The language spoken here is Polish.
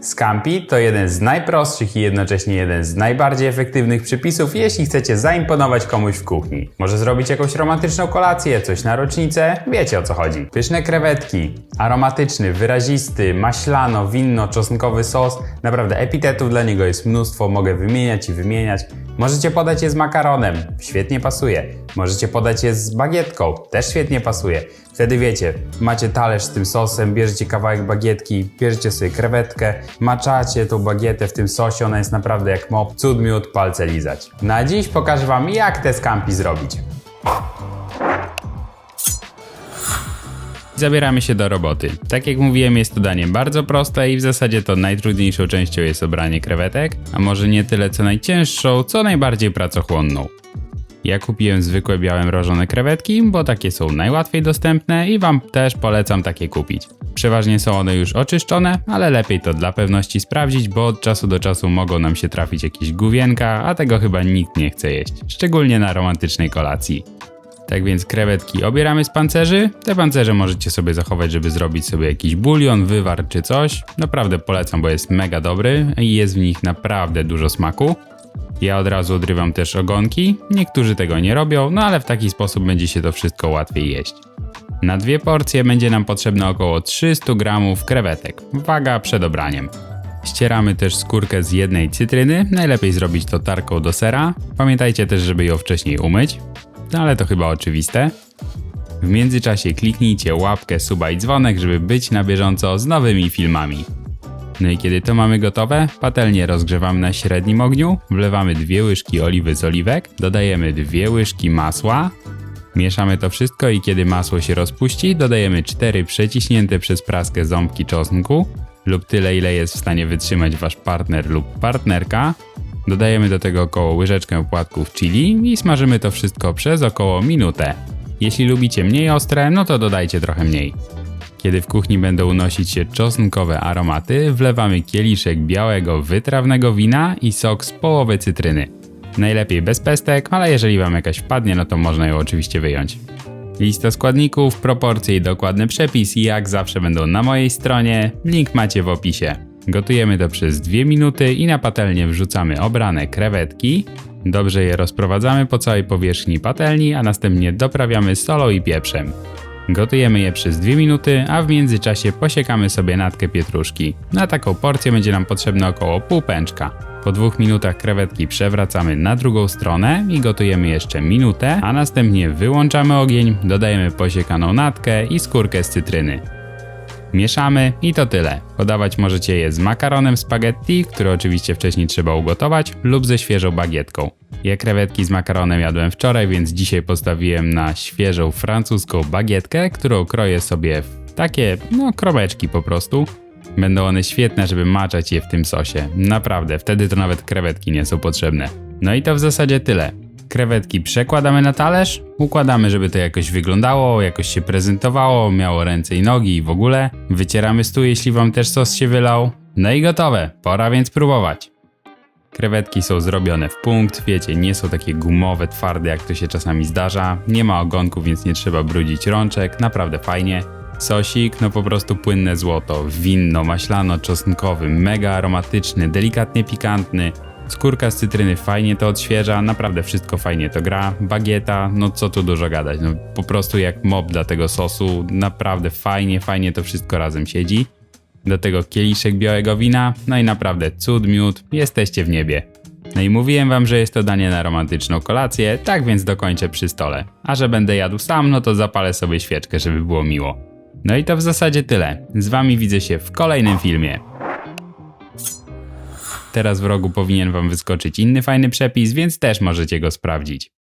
Scampi to jeden z najprostszych i jednocześnie jeden z najbardziej efektywnych przepisów, jeśli chcecie zaimponować komuś w kuchni. Może zrobić jakąś romantyczną kolację, coś na rocznicę, wiecie o co chodzi. Pyszne krewetki, aromatyczny, wyrazisty, maślano, winno, czosnkowy sos. Naprawdę epitetów dla niego jest mnóstwo, mogę wymieniać i wymieniać. Możecie podać je z makaronem, świetnie pasuje. Możecie podać je z bagietką, też świetnie pasuje. Wtedy wiecie, macie talerz z tym sosem, bierzecie kawałek bagietki, bierzecie sobie krewetkę, maczacie tą bagietę w tym sosie, ona jest naprawdę jak mop, cud miód, palce lizać. Na dziś pokażę wam jak te scampi zrobić. Zabieramy się do roboty. Tak jak mówiłem, jest to danie bardzo proste i w zasadzie to najtrudniejszą częścią jest obranie krewetek, a może nie tyle co najcięższą, co najbardziej pracochłonną. Ja kupiłem zwykłe białe mrożone krewetki, bo takie są najłatwiej dostępne i Wam też polecam takie kupić. Przeważnie są one już oczyszczone, ale lepiej to dla pewności sprawdzić, bo od czasu do czasu mogą nam się trafić jakieś główienka, a tego chyba nikt nie chce jeść, szczególnie na romantycznej kolacji. Tak więc krewetki obieramy z pancerzy. Te pancerze możecie sobie zachować, żeby zrobić sobie jakiś bulion, wywar czy coś. Naprawdę polecam, bo jest mega dobry i jest w nich naprawdę dużo smaku. Ja od razu odrywam też ogonki. Niektórzy tego nie robią, no ale w taki sposób będzie się to wszystko łatwiej jeść. Na dwie porcje będzie nam potrzebne około 300 gramów krewetek. Waga przed obraniem. Ścieramy też skórkę z jednej cytryny. Najlepiej zrobić to tarką do sera. Pamiętajcie też, żeby ją wcześniej umyć. No ale to chyba oczywiste. W międzyczasie kliknijcie łapkę, suba i dzwonek, żeby być na bieżąco z nowymi filmami. No i kiedy to mamy gotowe, patelnię rozgrzewamy na średnim ogniu, wlewamy dwie łyżki oliwy z oliwek, dodajemy dwie łyżki masła, mieszamy to wszystko i kiedy masło się rozpuści, dodajemy cztery przeciśnięte przez praskę ząbki czosnku lub tyle ile jest w stanie wytrzymać wasz partner lub partnerka. Dodajemy do tego około łyżeczkę płatków chili i smażymy to wszystko przez około minutę. Jeśli lubicie mniej ostre, no to dodajcie trochę mniej. Kiedy w kuchni będą unosić się czosnkowe aromaty, wlewamy kieliszek białego wytrawnego wina i sok z połowy cytryny. Najlepiej bez pestek, ale jeżeli wam jakaś wpadnie, no to można ją oczywiście wyjąć. Lista składników, proporcje i dokładny przepis jak zawsze będą na mojej stronie, link macie w opisie. Gotujemy to przez 2 minuty i na patelnię wrzucamy obrane krewetki. Dobrze je rozprowadzamy po całej powierzchni patelni, a następnie doprawiamy solą i pieprzem. Gotujemy je przez 2 minuty, a w międzyczasie posiekamy sobie natkę pietruszki. Na taką porcję będzie nam potrzebne około pół pęczka. Po dwóch minutach krewetki przewracamy na drugą stronę i gotujemy jeszcze minutę, a następnie wyłączamy ogień, dodajemy posiekaną natkę i skórkę z cytryny. Mieszamy i to tyle. Podawać możecie je z makaronem spaghetti, który oczywiście wcześniej trzeba ugotować, lub ze świeżą bagietką. Ja krewetki z makaronem jadłem wczoraj, więc dzisiaj postawiłem na świeżą francuską bagietkę, którą kroję sobie w takie, no, kromeczki po prostu. Będą one świetne, żeby maczać je w tym sosie. Naprawdę, wtedy to nawet krewetki nie są potrzebne. No i to w zasadzie tyle. Krewetki przekładamy na talerz, układamy, żeby to jakoś wyglądało, jakoś się prezentowało, miało ręce i nogi i w ogóle. Wycieramy stół, jeśli wam też sos się wylał. No i gotowe, pora więc próbować. Krewetki są zrobione w punkt, wiecie, nie są takie gumowe, twarde, jak to się czasami zdarza. Nie ma ogonków, więc nie trzeba brudzić rączek, naprawdę fajnie. Sosik, no po prostu płynne złoto, winno, maślano, czosnkowy, mega aromatyczny, delikatnie pikantny. Skórka z cytryny fajnie to odświeża, naprawdę wszystko fajnie to gra. Bagieta, no co tu dużo gadać, no po prostu jak mob dla tego sosu, naprawdę fajnie, fajnie to wszystko razem siedzi. Do tego kieliszek białego wina, no i naprawdę cud miód, jesteście w niebie. No i mówiłem wam, że jest to danie na romantyczną kolację, tak więc dokończę przy stole. A że będę jadł sam, no to zapalę sobie świeczkę, żeby było miło. No i to w zasadzie tyle. Z wami widzę się w kolejnym filmie. Teraz w rogu powinien wam wyskoczyć inny fajny przepis, więc też możecie go sprawdzić.